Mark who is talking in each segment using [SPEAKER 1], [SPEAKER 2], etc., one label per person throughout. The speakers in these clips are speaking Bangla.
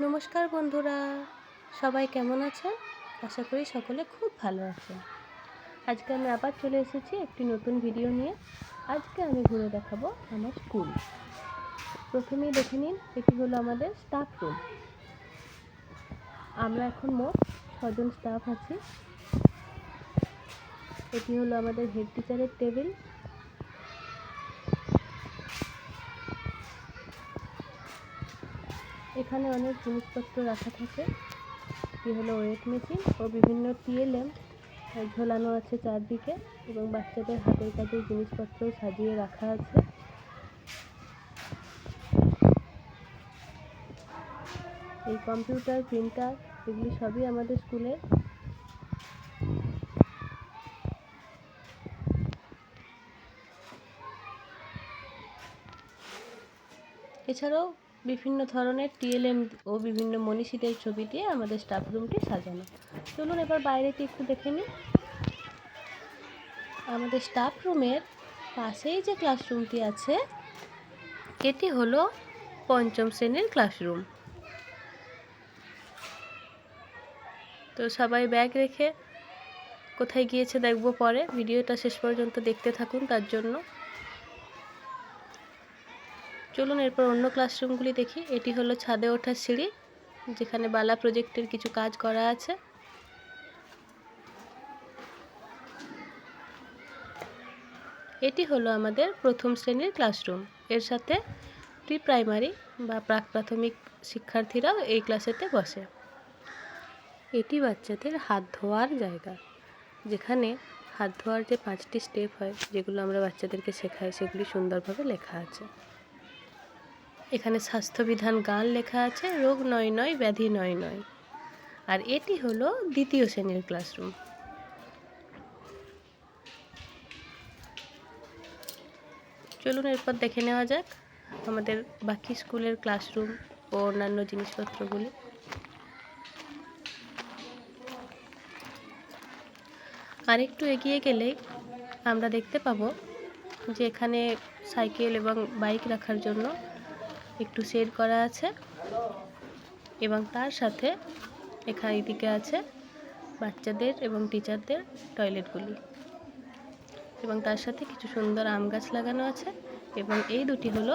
[SPEAKER 1] নমস্কার বন্ধুরা, সবাই কেমন আছেন? আশা করি সকলে খুব ভালো আছেন। আজকে আমি আবার চলে এসেছি একটি নতুন ভিডিও নিয়ে। আজকে আমি ঘুরে দেখাবো আমার স্কুল প্রথমেই দেখে নিন, এটি হলো আমাদের স্টাফ রুম আমরা এখন মোট ছজন স্টাফ আছি। এটি হলো আমাদের হেড টিচারের টেবিল এখানে অনেক জিনিসপত্র রাখা থাকে। এটি হলো ওয়েট মেশিন ও বিভিন্ন টিএলএম ঝোলানো আছে চারদিকে এবং বাচ্চাদের হাতের কাজের জিনিসপত্র সাজিয়ে রাখা আছে। এই কম্পিউটার, প্রিন্টার এগুলি সবই আমাদের স্কুলের এছাড়াও বিভিন্ন ধরনের টিএলএম ও বিভিন্ন মনীষীদের ছবি দিয়ে আমাদের স্টাফ রুমটি সাজানো। চলুন এবার বাইরেটি একটু দেখে নিই। আমাদের স্টাফ রুমের পাশেই যে ক্লাসরুমটি আছে, এটি হলো পঞ্চম শ্রেণির ক্লাসরুম তো সবাই ব্যাগ রেখে কোথায় গিয়েছে দেখব পরে। ভিডিওটা শেষ পর্যন্ত দেখতে থাকুন তার জন্য। চলুন এরপর অন্য ক্লাসরুমগুলি দেখি। এটি হলো ছাদে ওঠার সিঁড়ি, যেখানে বালা প্রজেক্টের কিছু কাজ করা আছে। এটি হলো আমাদের প্রথম শ্রেণির ক্লাসরুম এর সাথে প্রি প্রাইমারি বা প্রাক প্রাথমিক শিক্ষার্থীরাও এই ক্লাসেতে বসে। এটি বাচ্চাদের হাত ধোয়ার জায়গা, যেখানে হাত ধোয়ার যে পাঁচটি স্টেপ হয়, যেগুলো আমরা বাচ্চাদেরকে শেখাই, সেগুলি সুন্দরভাবে লেখা আছে। এখানে স্বাস্থ্যবিধান গান লেখা আছে, রোগ নয় নয়, ব্যাধি নয় নয়। আর এটি হলো দ্বিতীয় শ্রেণির ক্লাসরুম। চলুন এরপর দেখে নেওয়া যাক আমাদের বাকি স্কুলের ক্লাসরুম ও অন্যান্য জিনিসপত্রগুলি। আরেকটু এগিয়ে গেলেই আমরা দেখতে পাবো যে এখানে সাইকেল এবং বাইক রাখার জন্য একটু শেড করা আছে। এবং তার সাথে এখানে এদিকে আছে, বাচ্চাদের এবং টিচারদের টয়লেটগুলি এবং তার সাথে কিছু সুন্দর আম গাছ লাগানো আছে এবং এই দুটি হলো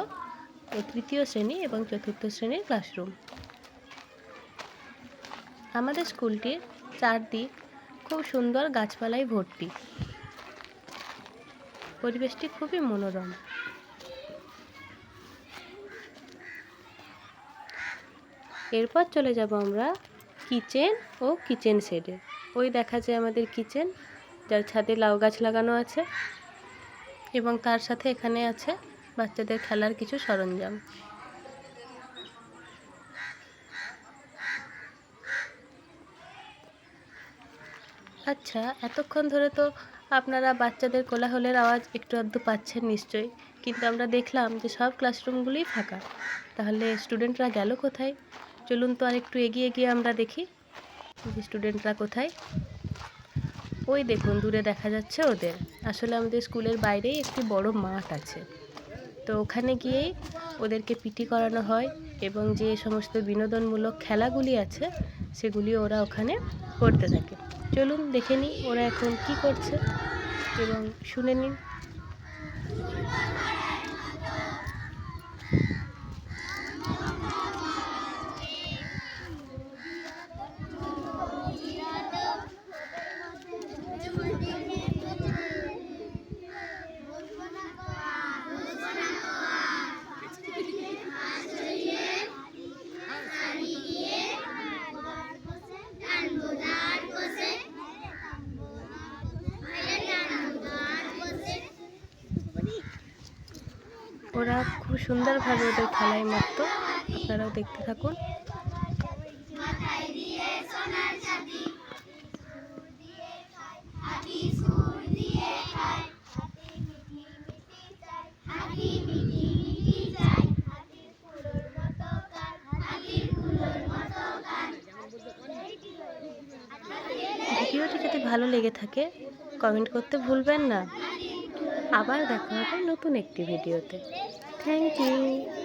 [SPEAKER 1] তৃতীয় শ্রেণি এবং চতুর্থ শ্রেণির ক্লাসরুম আমাদের স্কুলটির চারদিক খুব সুন্দর গাছপালায় ভর্তি। পরিবেশটি খুবই মনোরম। এরপর চলে যাব আমরা কিচেন ও কিচেন শেডে। ওই দেখা যায় আমাদের কিচেন, যার ছাদে লাউ গাছ লাগানো আছে এবং তার সাথে এখানে আছে বাচ্চাদের খেলার কিছু সরঞ্জাম। আচ্ছা এতক্ষণ ধরে তো আপনারা বাচ্চাদের কোলাহলের আওয়াজ একটু আধটু পাচ্ছেন নিশ্চয়ই, কিন্তু আমরা দেখলাম যে সব ক্লাসরুমগুলোই ফাঁকা। তাহলে স্টুডেন্টরা গেল কোথায়? চলুন তো আর একটু এগিয়ে গিয়ে আমরা দেখি স্টুডেন্টরা কোথায়। ওই দেখুন, দূরে দেখা যাচ্ছে ওদের। আসলে আমাদের স্কুলের বাইরেই একটি বড় মাঠ আছে। তো ওখানে গিয়েই ওদেরকে পিটি করানো হয় এবং যে সমস্ত বিনোদনমূলক খেলাগুলি আছে, সেগুলি ওরা ওখানে করতে থাকে। চলুন দেখে নিই ওরা এখন কি করছে এবং শুনে নিন। ওরা খুব সুন্দরভাবে ওদের খেলায় মত্ত আপনারাও দেখতে থাকুন। ভিডিওটি যদি ভালো লেগে থাকে কমেন্ট করতে ভুলবেন না। আবার দেখা হবে নতুন একটি ভিডিওতে। thank you